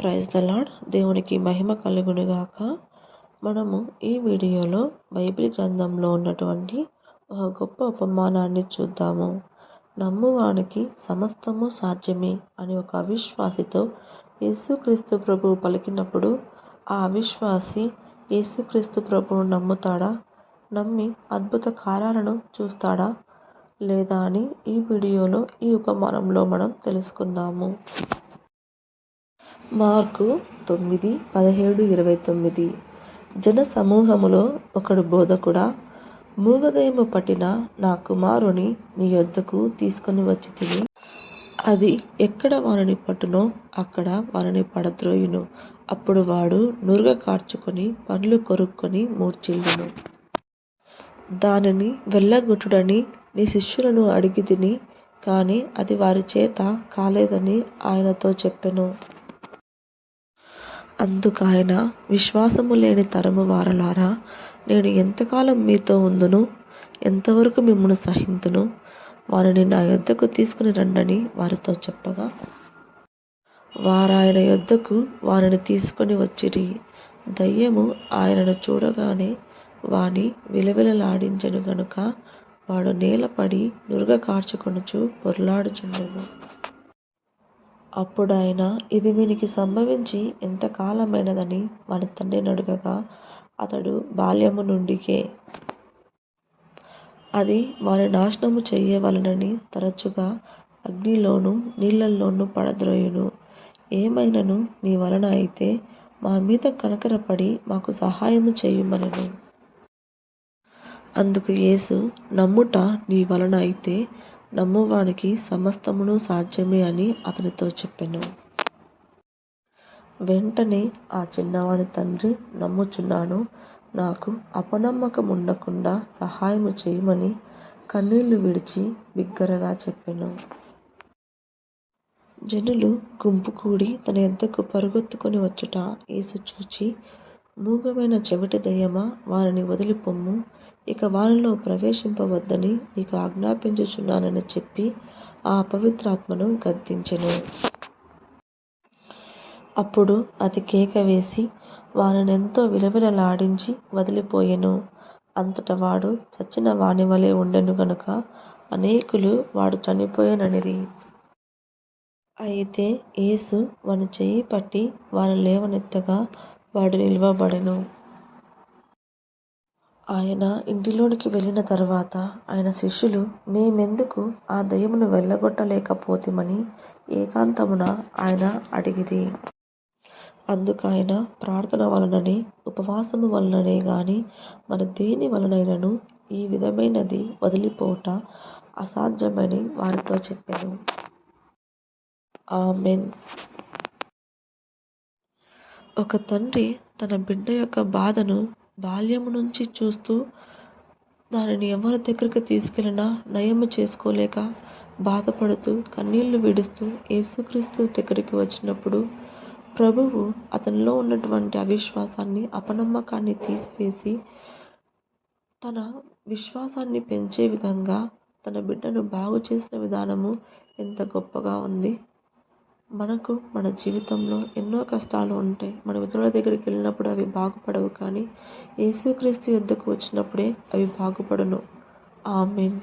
Praise the lord దేవునికి మహిమ కలుగునుగాక. మనము ఈ వీడియోలో బైబిల్ గ్రంథంలో ఉన్నటువంటి ఒక గొప్ప ఉపమానాన్ని చూద్దాము. నమ్మువానికి సమస్తము సాధ్యమే అని ఒక అవిశ్వాసితో యేసుక్రీస్తు ప్రభువు పలికినప్పుడు ఆ అవిశ్వాసి యేసుక్రీస్తు ప్రభువును నమ్ముతాడా? నమ్మి అద్భుత కార్యాలను చూస్తాడా? లేదా అని ఈ వీడియోలో ఈ ఉపమానంలో మనం తెలుసుకుందాము. మార్కు తొమ్మిది పదిహేడు ఇరవై తొమ్మిది. జన సమూహములో ఒకడు బోధకుడా మూగదయము పట్టిన నా కుమారుని నీ యొద్దకు తీసుకొని వచ్చి తిని అది ఎక్కడ వారిని పట్టునో అక్కడ వారిని పడద్రోయును. అప్పుడు వాడు నురుగ కార్చుకొని పండ్లు కొరుక్కొని మూర్చిల్లును. దానిని వెళ్ళగొట్టుడని నీ శిష్యులను అడిగి తిని కానీ అది వారి చేత కాలేదని ఆయనతో చెప్పెను. అందుకాయన విశ్వాసము లేని తరము వారలారా నేను ఎంతకాలం మీతో ఉందును? ఎంతవరకు మిమ్మల్ని సహింతును? వారిని నా యొద్దకు తీసుకుని రండని వారితో చెప్పగా వారాయన యొద్దకు వారిని తీసుకొని వచ్చిరి. దయ్యము ఆయనను చూడగానే వాని విలవిలలాడించెను గనుక వాడు నేలపడి నురుగ కార్చుకొనుచు పొర్లాడుచుండెను. అప్పుడాయన ఇది వీనికి సంభవించి ఎంతకాలమైనదని వాని తండ్రిని అడగగా అతడు బాల్యము నుండికే అది వారి నాశనము చెయ్యవలనని తరచుగా అగ్నిలోను నీళ్ళల్లోనూ పడద్రోయును. ఏమైనను నీ వలన అయితే మా మీద కనకరపడి మాకు సహాయము చేయుమనెను. అందుకు యేసు నమ్ముట నీ వలన అయితే నమ్మువానికి సమస్తమును సాధ్యమే అని అతనితో చెప్పెను. వెంటనే ఆ చిన్నవాడి తండ్రి నమ్ముచున్నాను. నాకు అపనమ్మకం ఉండకుండా సహాయము చేయమని కన్నీళ్ళు విడిచి బిగ్గరగా చెప్పెను. జనులు గుంపు కూడి తన ఎద్దకు పరుగెత్తుకొని వచ్చుట యేసు చూచి మూగమైన చెవిటి దయ్యమా? వారిని వదిలిపొమ్ము. ఇక వారిలో ప్రవేశింపవద్దని నీకు ఆజ్ఞాపించుచున్నానని చెప్పి ఆ అపవిత్రాత్మను గద్దించెను. అప్పుడు అది కేక వేసి వారినెంతో విలవిలలాడించి వదిలిపోయెను. అంతట వాడు చచ్చిన వాని వలె ఉండెను గనుక అనేకులు వాడు చనిపోయెననిరి. అయితే యేసు వాని చేయి పట్టి వాని లేవనెత్తగా వాడు నిల్వబడెను. ఆయన ఇంటిలోనికి వెళ్ళిన తరువాత ఆయన శిష్యులు మేమెందుకు ఆ దయ్యమును వెళ్ళగొట్టలేకపోతిమని ఏకాంతమున ఆయన అడిగిరి. అందుకాయన ప్రార్థన వలననే ఉపవాసము వలననే గాని మన దేని వలనైనను ఈ విధమైనది వదిలిపోట అసాధ్యమని వారితో చెప్పాను. ఆమెన్. ఒక తండ్రి తన బిడ్డ యొక్క బాధను బాల్యము నుంచి చూస్తూ దానిని ఎవరి దగ్గరికి తీసుకెళ్ళినా నయము చేసుకోలేక బాధపడుతూ కన్నీళ్ళు విడుస్తూ యేసుక్రీస్తు దగ్గరికి వచ్చినప్పుడు ప్రభువు అతనిలో ఉన్నటువంటి అవిశ్వాసాన్ని అపనమ్మకాన్ని తీసివేసి తన విశ్వాసాన్ని పెంచే విధంగా తన బిడ్డను బాగు చేసిన విధానము ఎంత గొప్పగా ఉంది. మనకు మన జీవితంలో ఎన్నో కష్టాలు ఉంటాయి. మన ఇతరుల దగ్గరికి వెళ్ళినప్పుడు అవి బాగుపడవు కానీ యేసుక్రీస్తు యుద్ధకు వచ్చినప్పుడే అవి బాగుపడును. ఆమెన్.